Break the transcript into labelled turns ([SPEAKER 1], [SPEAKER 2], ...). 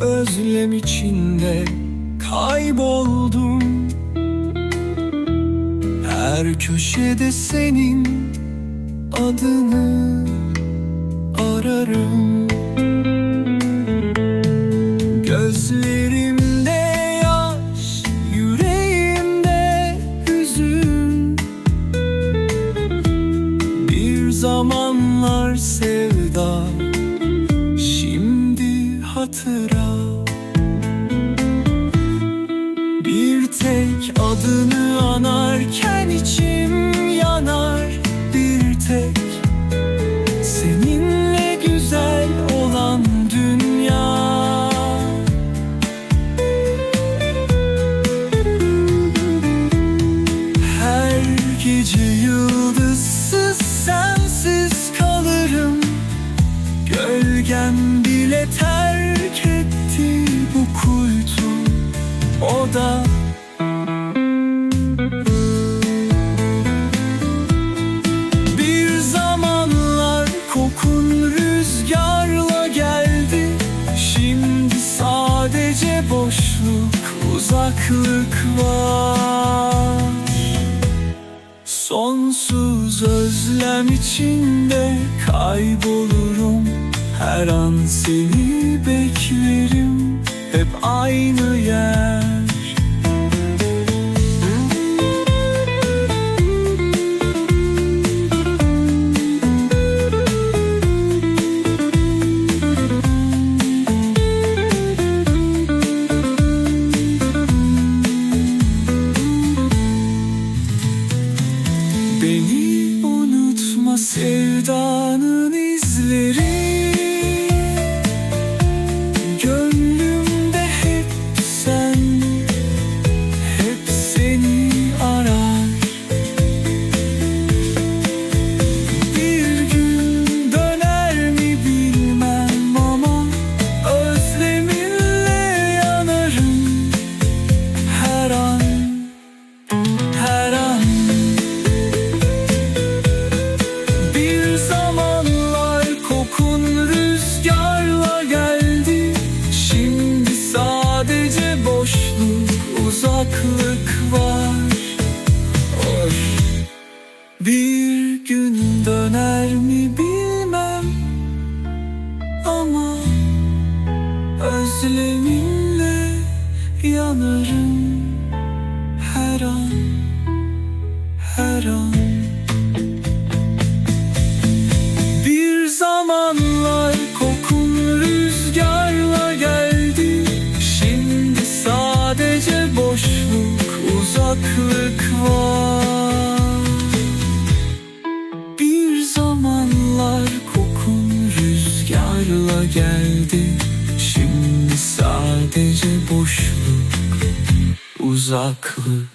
[SPEAKER 1] özlem içinde kayboldum. Her köşede senin adını ararım Bir tek adını anarken içim yanar. Bir tek seninle güzel olan dünya. Her gece yıldızsız sensiz kalırım. Gölgem bile terk etti bu kuytu. O da uzaklık var. Sonsuz özlem içinde kaybolurum. Her an seni beklerim. Hep aynı yer sevdanın Ama özleminle yanarım Her an, her an geldi. Şimdi sadece boşluk, uzaklık